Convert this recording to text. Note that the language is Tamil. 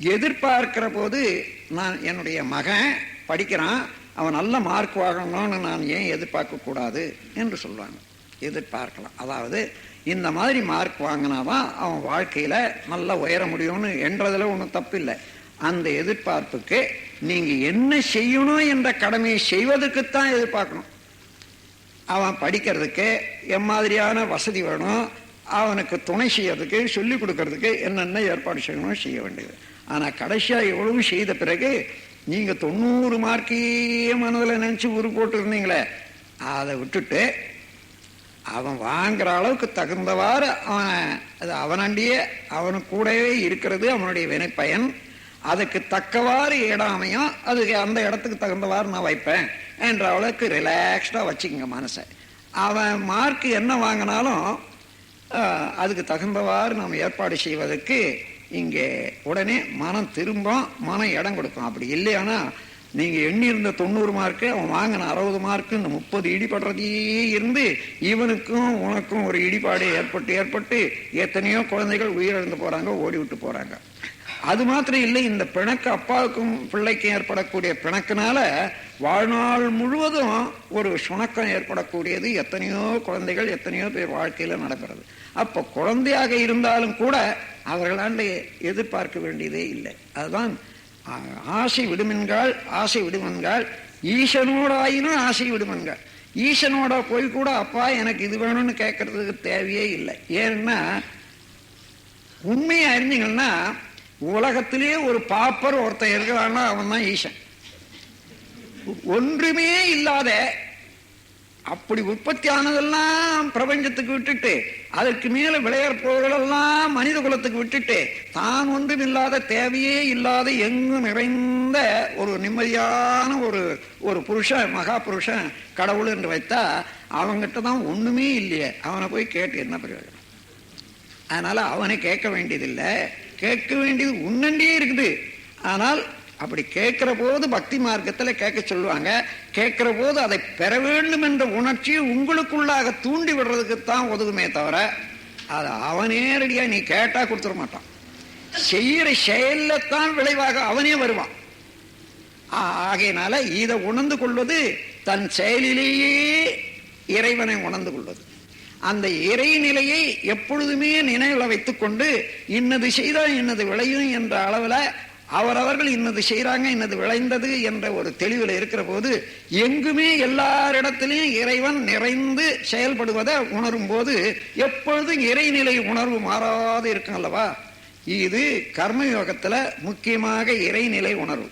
எதிர்பார்க்கிற போது நான் என்னுடைய மகன் படிக்கிறான் அவன் நல்ல மார்க் வாங்கணும்னு நான் ஏன் எதிர்பார்க்கக்கூடாது என்று சொல்லுவாங்க. எதிர்பார்க்கலாம். அதாவது இந்த மாதிரி மார்க் வாங்கினாதான் அவன் வாழ்க்கையில் நல்லா உயர முடியும்னு என்றதுல ஒன்றும் தப்பு இல்லை. அந்த எதிர்பார்ப்புக்கு நீங்கள் என்ன செய்யணும் என்ற கடமையை செய்வதற்குத்தான் எதிர்பார்க்கணும். அவன் படிக்கிறதுக்கு எம்மாதிரியான வசதி வேணும் அவனுக்கு துணை செய்யறதுக்கு சொல்லிக் கொடுக்கறதுக்கு என்னென்ன ஏற்பாடு செய்யணும் செய்ய வேண்டியது. ஆனால் கடைசியாக எவ்வளவு செய்த பிறகு நீங்கள் தொண்ணூறு மார்க்கையே மனதில் நினச்சி உரு போட்டுருந்தீங்களே அதை விட்டுட்டு அவன் வாங்குற அளவுக்கு தகுந்தவாறு அவன் அது அவனண்டியே அவனு கூடவே இருக்கிறது அவனுடைய வினைப்பயன். அதுக்கு தக்கவாறு இடாமையும் அதுக்கு அந்த இடத்துக்கு தகுந்தவாறு நான் வைப்பேன் என்ற அளவுக்கு ரிலாக்ஸ்டாக வச்சுக்கோங்க மனசை. அவன் மார்க் என்ன வாங்கினாலும் அதுக்கு தகுந்தவாறு நாம் ஏற்பாடு செய்வதற்கு இங்கே உடனே மனம் திரும்பும் மனம் இடம் கொடுக்கும். அப்படி இல்லையானா நீங்க எண்ணியிருந்த தொண்ணூறு மார்க்கு அவன் வாங்கின அறுபது மார்க்கு இந்த முப்பது இடிபடுறதே இருந்து இவனுக்கும் உனக்கும் ஒரு இடிபாடு ஏற்பட்டு ஏற்பட்டு எத்தனையோ குழந்தைகள் உயிரிழந்து போறாங்க ஓடி விட்டு போறாங்க. அது மாத்திரம் இல்லை இந்த பிணக்கு அப்பாவுக்கும் பிள்ளைக்கும் ஏற்படக்கூடிய பிணக்குனால வாழ்நாள் முழுவதும் ஒரு சுணக்கம் ஏற்படக்கூடியது. எத்தனையோ குழந்தைகள் எத்தனையோ பேர் வாழ்க்கையில நடக்கிறது அப்ப குழந்தையாக இருந்தாலும் கூட அவர்களாண்ட எதிர்பார்க்க வேண்டியதே இல்லை. அதுதான் ஆசை விடுமென்றால் ஆசை விடுமென்றால் ஈசனோடாயினும் ஆசை விடுமென்றால். ஈசனோட போய் கூட அப்பா எனக்கு இது வேணும்னு கேட்கறதுக்கு தேவையே இல்லை. ஏன்னா உண்மையை அறிஞ்சீங்கன்னா உலகத்திலேயே ஒரு பாப்பர் ஒருத்தன் இருக்கிறான்னா அவன் தான் ஈசன். ஒன்றுமே இல்லாத அப்படி உற்பத்தி ஆனதெல்லாம் பிரபஞ்சத்துக்கு விட்டுட்டு அதற்கு மேல விளையாடுபவர்களெல்லாம் மனித குலத்துக்கு விட்டுட்டு தான் ஒன்றும் இல்லாத தேவையே இல்லாத எங்கும் நிறைந்த ஒரு நிம்மதியான ஒரு ஒரு புருஷன் மகா புருஷன் கடவுள் என்று வைத்தா அவங்கிட்ட தான் ஒண்ணுமே இல்லையே. அவனை போய் கேட்டு என்ன பிரயோஜனம்? அதனால அவனை கேட்க வேண்டியதில்லை. கேட்க வேண்டியது உன்னண்டியே இருக்குது. ஆனால் அப்படி கேட்கிற போது பக்தி மார்க்கத்தில் கேட்க சொல்லுவாங்க. கேட்கிற போது அதை பெற வேண்டும் என்ற உணர்ச்சியை உங்களுக்குள்ளாக தூண்டி விடுறதுக்குத்தான் உதவுமே தவிர அது அவனேரடியாக நீ கேட்டால் கொடுத்துட மாட்டான். செய்கிற செயலில் தான் விளைவாக அவனே வருவான். ஆ- ஆகையினால இதை உணர்ந்து கொள்வது தன் செயலிலேயே இறைவனை உணர்ந்து கொள்வது. அந்த இறைநிலையை எப்பொழுதுமே நினைவில் வைத்துக் கொண்டு இன்னது செய்தால் இன்னது விளையும் என்ற அளவுல அவரவர்கள் இன்னது செய்கிறாங்க இன்னது விளைந்தது என்ற ஒரு தெளிவில் இருக்கிற போது எங்குமே எல்லாரிடத்திலையும் இறைவன் நிறைந்து செயல்படுவதை உணரும் போது எப்பொழுதும் இறைநிலை உணர்வு மாறாது இருக்கும் அல்லவா? இது கர்மயோகத்துல முக்கியமாக இறைநிலை உணர்வு.